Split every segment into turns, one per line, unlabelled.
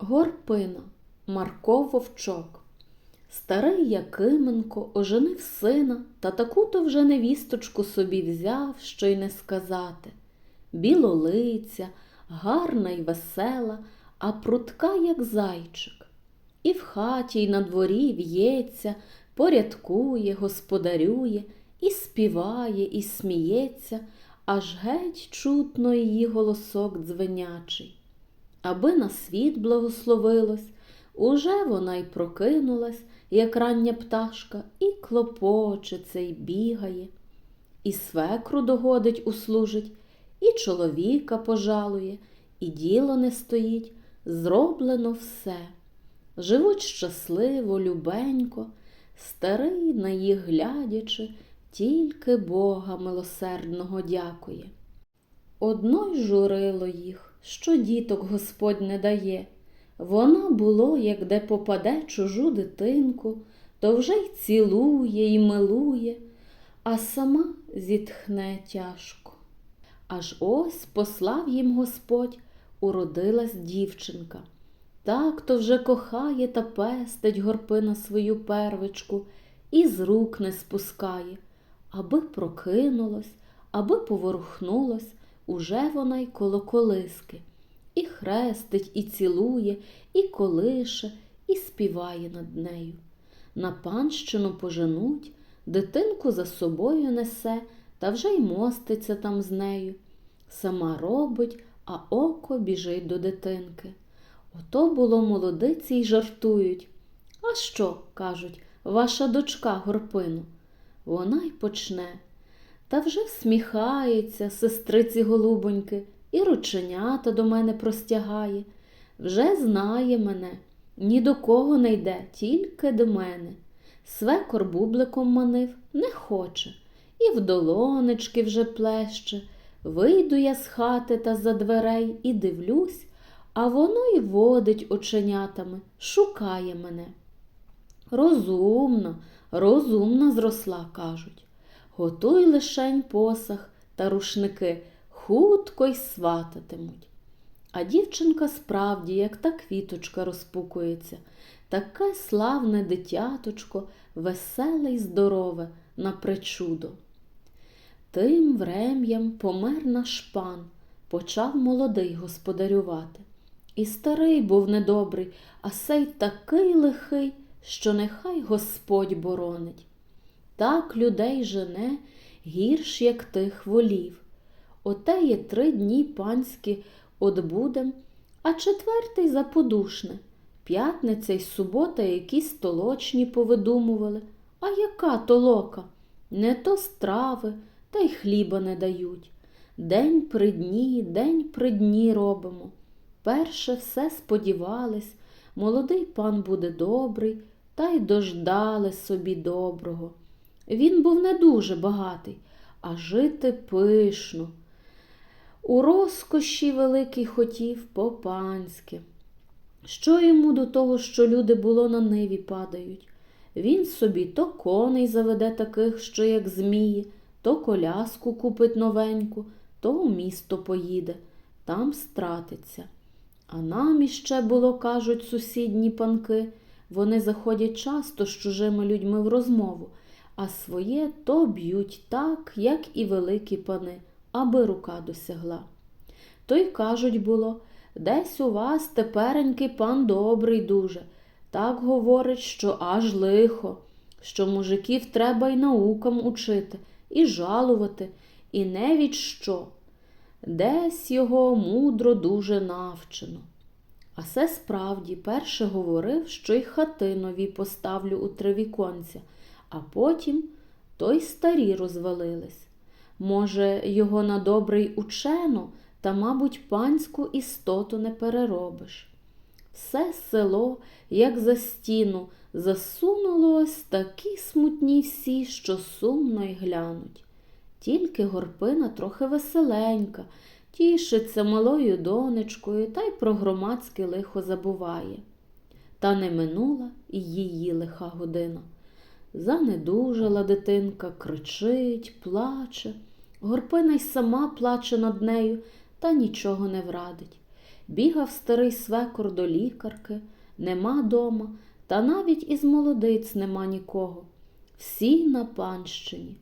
Горпина Марко Вовчок. Старий Якименко оженив сина та таку-то вже невісточку собі взяв, що й не сказати. Білолиця, гарна й весела, а прутка, як зайчик. І в хаті, й на дворі в'ється, порядкує, господарює, і співає, і сміється, аж геть чутно її голосок дзвенячий. Аби на світ благословилось, уже вона й прокинулась, як рання пташка, і клопочеться, й бігає, і свекру догодить услужить, і чоловіка пожалує, і діло не стоїть, зроблено все. Живуть щасливо, любенько, старий на їх глядячи, тільки Бога милосердного дякує. Одно й журило їх, що діток Господь не дає. Вона було, як де попаде чужу дитинку, то вже й цілує, й милує, а сама зітхне тяжко. Аж ось послав їм Господь, уродилась дівчинка. Так то вже кохає та пестить горпина свою первичку і з рук не спускає, аби прокинулась, аби поворухнулась, уже вона й коло колиски, і хрестить, і цілує, і колише, і співає над нею. На панщину поженуть, дитинку за собою несе та вже й моститься там з нею. Сама робить, а око біжить до дитинки. Ото було молодиці й жартують. А що, кажуть, ваша дочка горпину? Вона й почне. Та вже всміхається, сестриці голубоньки, і рученята до мене простягає. Вже знає мене, ні до кого не йде, тільки до мене. Свекор бубликом манив, не хоче, і в долонечки вже плеще. Вийду я з хати та за дверей і дивлюсь, а воно й водить оченятами, шукає мене. Розумно, розумно зросла, кажуть. Готуй лишень посах та рушники, хутко й свататимуть. А дівчинка справді, як та квіточка розпукується, таке славне дитяточко, веселе й здорове, на причудо. Тим врем'ям помер наш пан, почав молодий господарювати. І старий був недобрий, а сей такий лихий, що нехай Господь боронить. Так людей жене гірш, як тих волів. Оте є три дні панські отбудем, а четвертий заподушне. П'ятниця й субота якісь толочні повидумували. А яка толока? Не то страви, та й хліба не дають. День при дні, день при дні робимо. Перше все сподівались, молодий пан буде добрий, та й дождали собі доброго. Він був не дуже багатий, а жити пишно. У розкоші великий хотів по-панськи. Що йому до того, що люди було на ниві падають? Він собі то коней заведе таких, що як змії, то коляску купить новеньку, то у місто поїде, там стратиться. А нам іще було, кажуть, сусідні панки. Вони заходять часто з чужими людьми в розмову, а своє то б'ють так, як і великі пани, аби рука досягла. То й кажуть було, десь у вас теперенький пан добрий дуже. Так говорить, що аж лихо, що мужиків треба й наукам учити, і жалувати, і не від що. Десь його мудро дуже навчено. А се справді перше говорив, що й хати нові поставлю у три віконця, а потім то й старі розвалились. Може, його на добрий учено, та, мабуть, панську істоту не переробиш. Все село, як за стіну, засунулось такі смутні всі, що сумно й глянуть. Тільки горпина трохи веселенька, тішиться малою донечкою та й про громадське лихо забуває. Та не минула і її лиха година. Занедужала дитинка, кричить, плаче. Горпина й сама плаче над нею, та нічого не врадить. Бігав старий свекор до лікарки, нема дома, та навіть із молодиць нема нікого. Всі на панщині.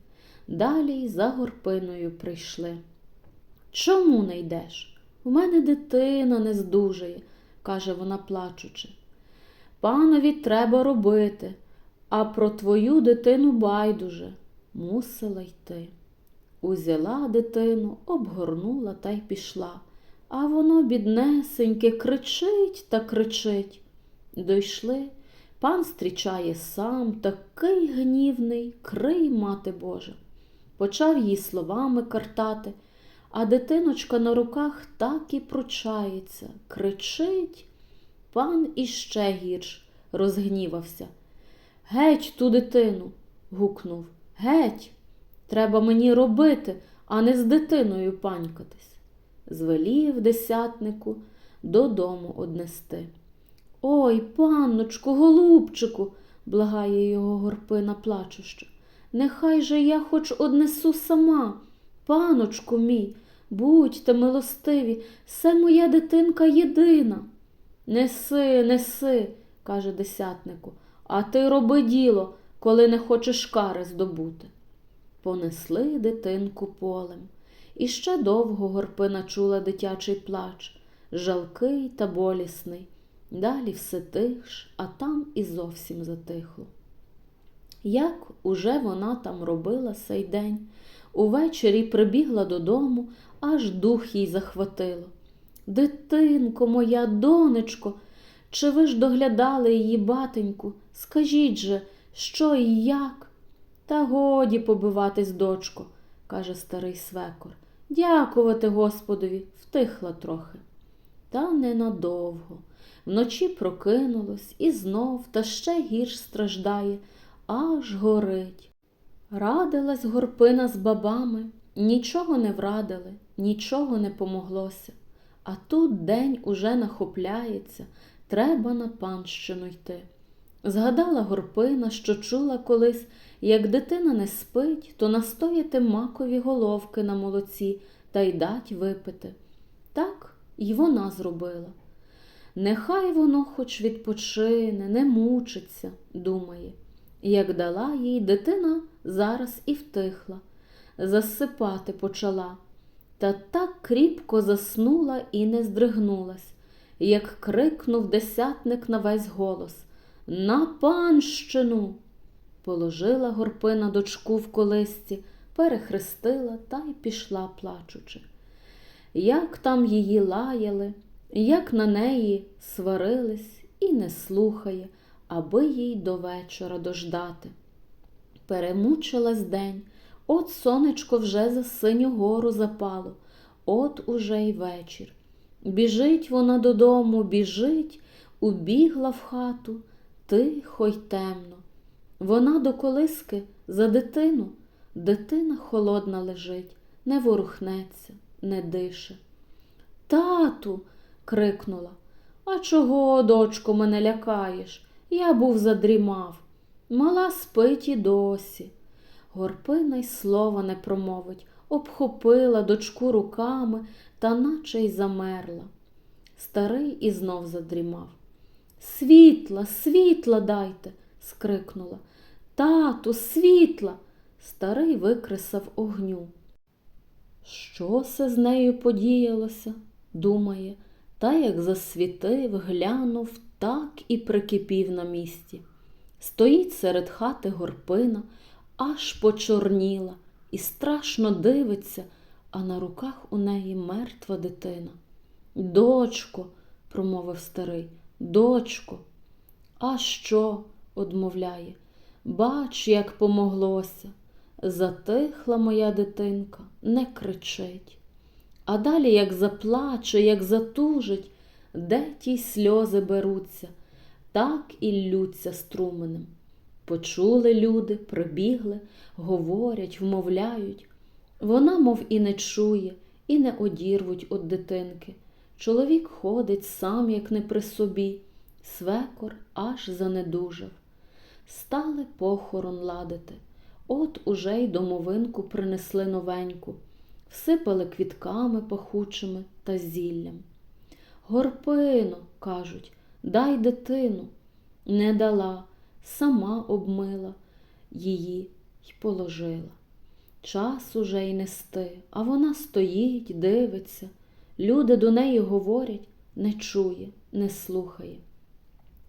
Далі й за горпиною прийшли. Чому не йдеш? У мене дитина не здужає, каже вона плачучи. Панові треба робити, а про твою дитину байдуже. Мусила йти. Узяла дитину, обгорнула та й пішла. А воно, біднесеньке, кричить та кричить. Дойшли, пан зустрічає сам, такий гнівний, крий, мати Божа. Почав її словами картати, а дитиночка на руках так і пручається, кричить. Пан іще гірш розгнівався. Геть ту дитину. гукнув. Геть. Треба мені робити, а не з дитиною панькатись. Звелів десятнику додому однести. Ой, панночку, голубчику, благає його горпина плачуща. Нехай же я хоч однесу сама. Паночку мій, будьте милостиві, се моя дитинка єдина. Неси, неси, каже десятнику, а ти роби діло, коли не хочеш кари здобути. Понесли дитинку полем. І ще довго горпина чула дитячий плач, жалкий та болісний. Далі все тихш, а там і зовсім затихло. Як уже вона там робила сей день, увечері прибігла додому, аж дух їй захватило. Дитинко, моя донечко, чи ви ж доглядали її батеньку? Скажіть же, що і як? Та годі побиватись, дочко, каже старий свекор. Дякувати Господові, втихла трохи. Та ненадовго. Вночі прокинулось і знов та ще гірш страждає, аж горить. Радилась горпина з бабами, нічого не врадили, нічого не помоглося. А тут день уже нахопляється, треба на панщину йти. Згадала горпина, що чула колись, як дитина не спить, то настояти макові головки на молоці та й дать випити. Так і вона зробила. Нехай воно хоч відпочине, не мучиться, думає. Як дала їй, дитина зараз і втихла, засипати почала, та так кріпко заснула і не здригнулась, як крикнув десятник на весь голос На панщину! Положила горпина дочку в колисці, перехрестила та й пішла плачучи. Як там її лаяли, як на неї сварились і не слухає, аби їй до вечора дождати. Перемучилась день, от сонечко вже за синю гору запало, от уже й вечір. Біжить вона додому, біжить, убігла в хату, тихо й темно. Вона до колиски за дитину, дитина холодна лежить, не ворухнеться, не дише. Тату. крикнула. А чого, дочко, мене лякаєш? Я був задрімав. Мала спить і досі. Горпина й слова не промовить, обхопила дочку руками та наче й замерла. Старий і знов задрімав. Світла, світла дайте, скрикнула. Тату, світла. Старий викресав огню. Що се з нею подіялося? думає, та як засвітив, глянув, так і прикипів на місці. Стоїть серед хати горпина, аж почорніла, і страшно дивиться, а на руках у неї мертва дитина. Дочко, промовив старий, дочко, а що? одмовляє. Бач, як помоглося. Затихла моя дитинка, не кричить. А далі, як заплаче, як затужить, де ті сльози беруться, так і ллються струменем. Почули люди, прибігли, говорять, вмовляють. Вона, мов і не чує, і не одірвуть від дитинки. Чоловік ходить сам, як не при собі, свекор аж занедужав. Стали похорон ладити. От уже й домовинку принесли новеньку, всипали квітками пахучими та зіллям. Горпино, кажуть, дай дитину. Не дала, сама обмила її й положила. Час уже й нести, а вона стоїть, дивиться. Люди до неї говорять, не чує, не слухає.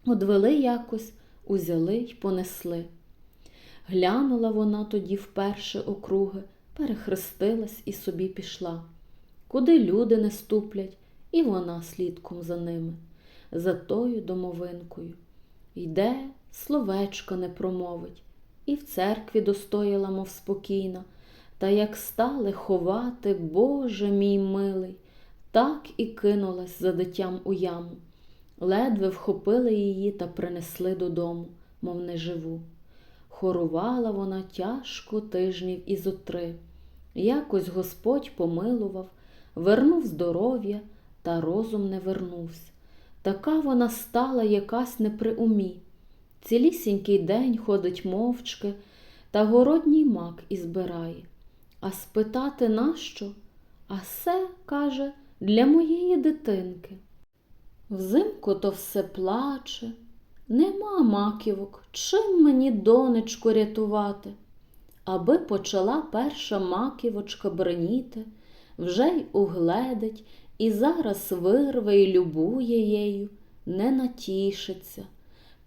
Одвели якось, узяли й понесли. Глянула вона тоді вперше округи, перехрестилась і собі пішла. Куди люди не ступлять, і вона слідком за ними, за тою домовинкою. Йде, словечко не промовить, і в церкві достояла, мов спокійна, та як стали ховати, Боже мій милий, так і кинулась за дитям у яму. Ледве вхопили її та принесли додому, мов неживу. Хорувала вона тяжко тижнів і зо три. Якось Господь помилував, вернув здоров'я, та розум не вернувся. Така вона стала якась не. Цілісінький день ходить мовчки, та городній мак і збирає. А спитати нащо? А се, каже, для моєї дитинки. Взимку то все плаче, нема маківок, чим мені донечку рятувати? Аби почала перша маківочка бреніти, вже й угледить, і зараз вирве й любує їю, не натішиться.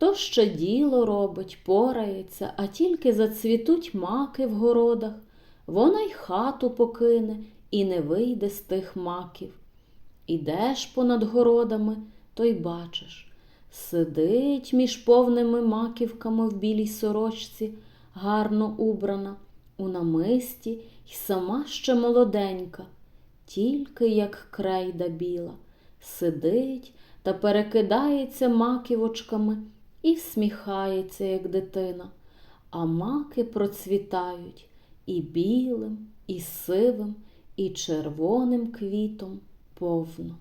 То ще діло робить, порається, а тільки зацвітуть маки в городах, вона й хату покине і не вийде з тих маків. Ідеш понад городами, то й бачиш. Сидить між повними маківками в білій сорочці, гарно убрана, у намисті й сама ще молоденька, тільки як крейда біла, сидить та перекидається маківочками і всміхається, як дитина, а маки процвітають і білим, і сивим, і червоним квітом повно.